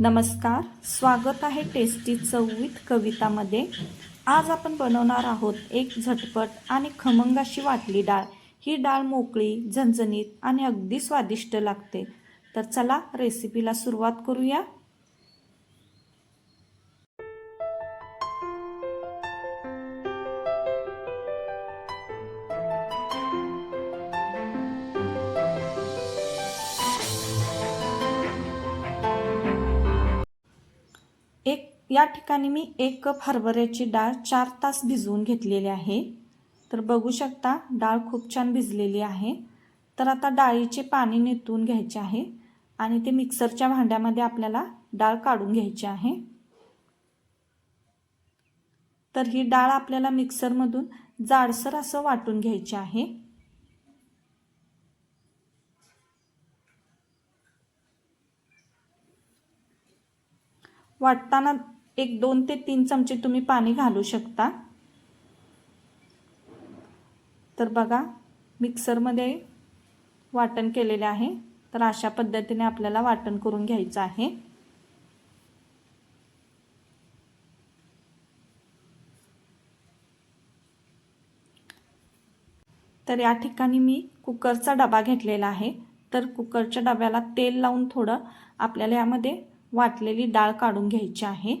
नमस्कार स्वागत आहे टेस्टी चवीत कवितामध्ये. आज आपण बनवणार आहोत एक झटपट आणि खमंग अशी वाटली डाळ. ही डाळ मोकळी झणझणीत आणि अगदी स्वादिष्ट लागते. तर चला रेसिपीला सुरुवात करूया. या ठिकाणी मी एक कप हरभऱ्याची डाळ चार तास भिजवून घेतलेली आहे. तर बघू शकता डाळ खूप छान भिजलेली आहे. तर आता डाळीचे पाणी नितून घ्यायचे आहे आणि ते मिक्सरच्या भांड्यामध्ये आपल्याला डाळ काढून घ्यायची आहे. तर ही डाळ आपल्याला मिक्सरमधून जाडसर असं वाटून घ्यायची आहे. वाटताना एक दोन ते तीन चमचे तुम्ही पाणी घालू शकता. तर बघा मिक्सरमध्ये वाटण केलेले आहे. तर अशा पद्धतीने आपल्याला वाटण करून घ्यायचं आहे. तर या ठिकाणी मी कुकरचा डबा घेतलेला आहे. तर कुकरच्या डब्याला तेल लावून थोडं आपल्याला यामध्ये वाटलेली डाळ काढून घ्यायची आहे.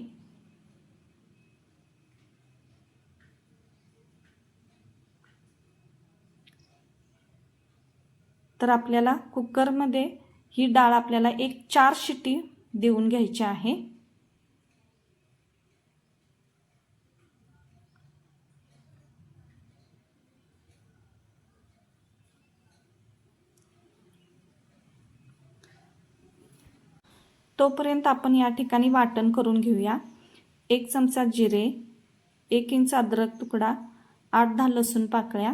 तर आपल्याला कुकरमध्ये ही डाळ आपल्याला एक चार शिटी देऊन घ्यायची आहे. तोपर्यंत आपण या ठिकाणी वाटण करून घेऊया. एक चमचा जिरे एक इंच अद्रक तुकडा आठ दहा लसूण पाकळ्या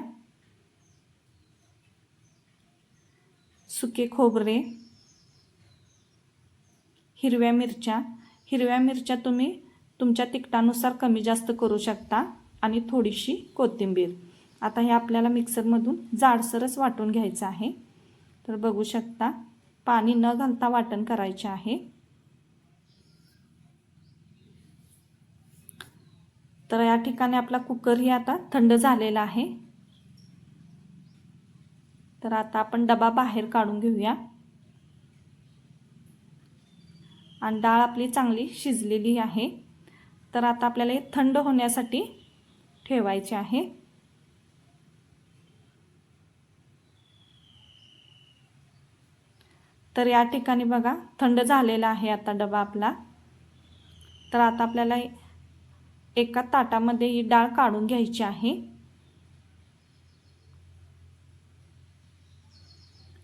सुके खोबरे हिरव्या मिरच्या. हिरव्या मिरच्या तुम्ही तुमच्या तिखटानुसार कमी जास्त करू शकता आणि थोडीशी कोथिंबीर. आता हे आपल्याला मिक्सरमधून जाडसरच वाटून घ्यायचं आहे. तर बघू शकता पाणी न घालता वाटण करायचे आहे. तर या ठिकाणी आपला कुकरही आता थंड झालेला आहे. तर आता आपण डबा बाहेर काढून घेऊया. आणि डाळ आपली चांगली शिजलेली आहे. तर आता आपल्याला हे थंड होण्यासाठी ठेवायचे आहे. तर या ठिकाणी बघा थंड झालेला आहे आता डबा आपला. तर आता आपल्याला एका ताटामध्ये ही डाळ काढून घ्यायची आहे.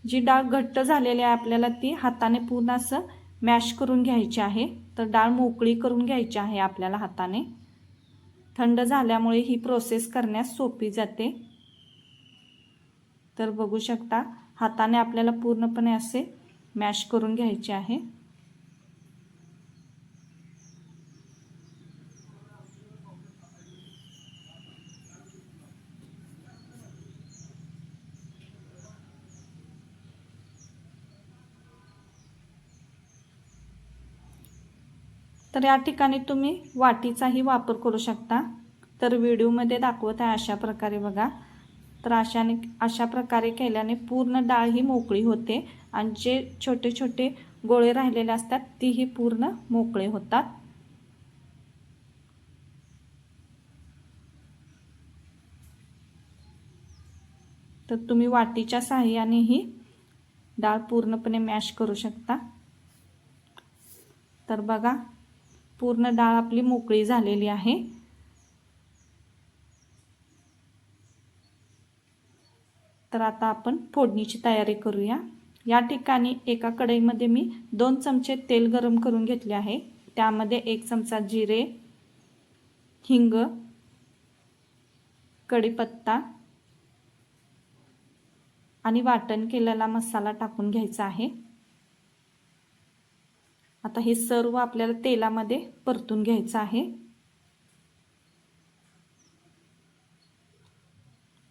जी डाळ घट्ट झालेली आहे आपल्याला ती हाताने पूर्ण असं मॅश करून घ्यायची आहे. तर डाळ मोकळी करून घ्यायची आहे आपल्याला हाताने. थंड झाल्यामुळे ही प्रोसेस करण्यास सोपी जाते. तर बघू शकता हाताने आपल्याला पूर्णपणे असे मॅश करून घ्यायचे आहे. तर या ठिकाणी तुम्ही वाटीचाही वापर करू शकता. तर व्हिडिओमध्ये दाखवत आहे अशा प्रकारे बघा. तर अशाने अशा प्रकारे केल्याने पूर्ण डाळ ही मोकळी होते आणि जे छोटे छोटे गोळे राहिलेले असतात तीही पूर्ण मोकळे होतात. तर तुम्ही वाटीच्या साह्यानेही डाळ पूर्णपणे मॅश करू शकता. तर बघा पूर्ण डाळ आपली मोकळी झालेली आहे. तर आता आपण फोडणीची तयारी करूया. या ठिकाणी एका कढईमध्ये मी दोन चमचे तेल गरम करून घेतले आहे. त्यामध्ये एक चमचा जिरे हिंग कढीपत्ता आणि वाटण केलेला मसाला टाकून घ्यायचा आहे. आता हे सर्व आपल्याला तेलामध्ये परतून घ्यायचं आहे.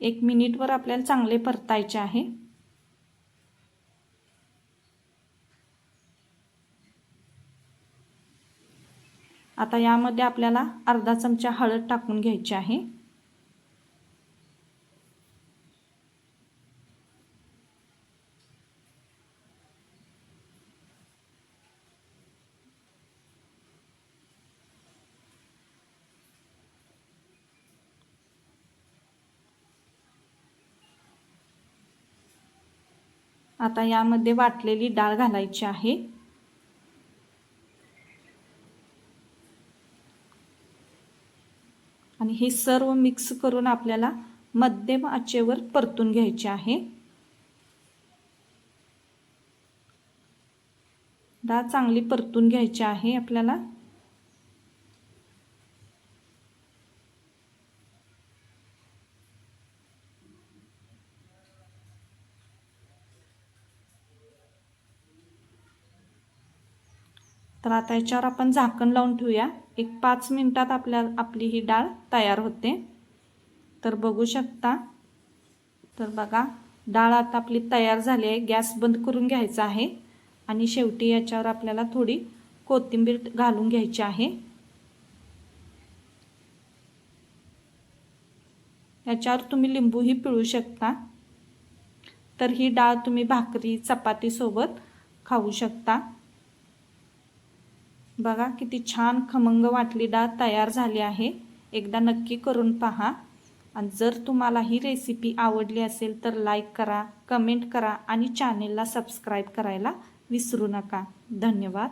एक मिनिटवर आपल्याला चांगले परतायचे आहे. आता यामध्ये आपल्याला अर्धा चमचा हळद टाकून घ्यायची आहे. आता यामध्ये वाटलेली डाळ घालायची आहे. आणि हे सर्व मिक्स करून आपल्याला मध्यम आचेवर परतून घ्यायचे आहे. डाळ चांगली परतून घ्यायची आहे आपल्याला. तर आता याच्यावर आपण झाकण लावून ठेवूया. एक पाच मिनटात आपल्या आपली ही डाळ तयार होते. तर बघू शकता. तर बघा डाळ आता आपली तयार झाली आहे. गॅस बंद करून घ्यायचा आहे. आणि शेवटी याच्यावर आपल्याला थोडी कोथिंबीर घालून घ्यायची आहे. याच्यावर तुम्ही लिंबूही पिळू शकता. तर ही डाळ तुम्ही भाकरी चपातीसोबत खाऊ शकता. बघा किती छान खमंग वाटली डाळ तयार झाली आहे. एकदा नक्की करून पहा. आणि जर तुम्हाला ही रेसिपी आवडली असेल तर लाईक करा कमेंट करा आणि चॅनेलला सबस्क्राईब करायला विसरू नका. धन्यवाद.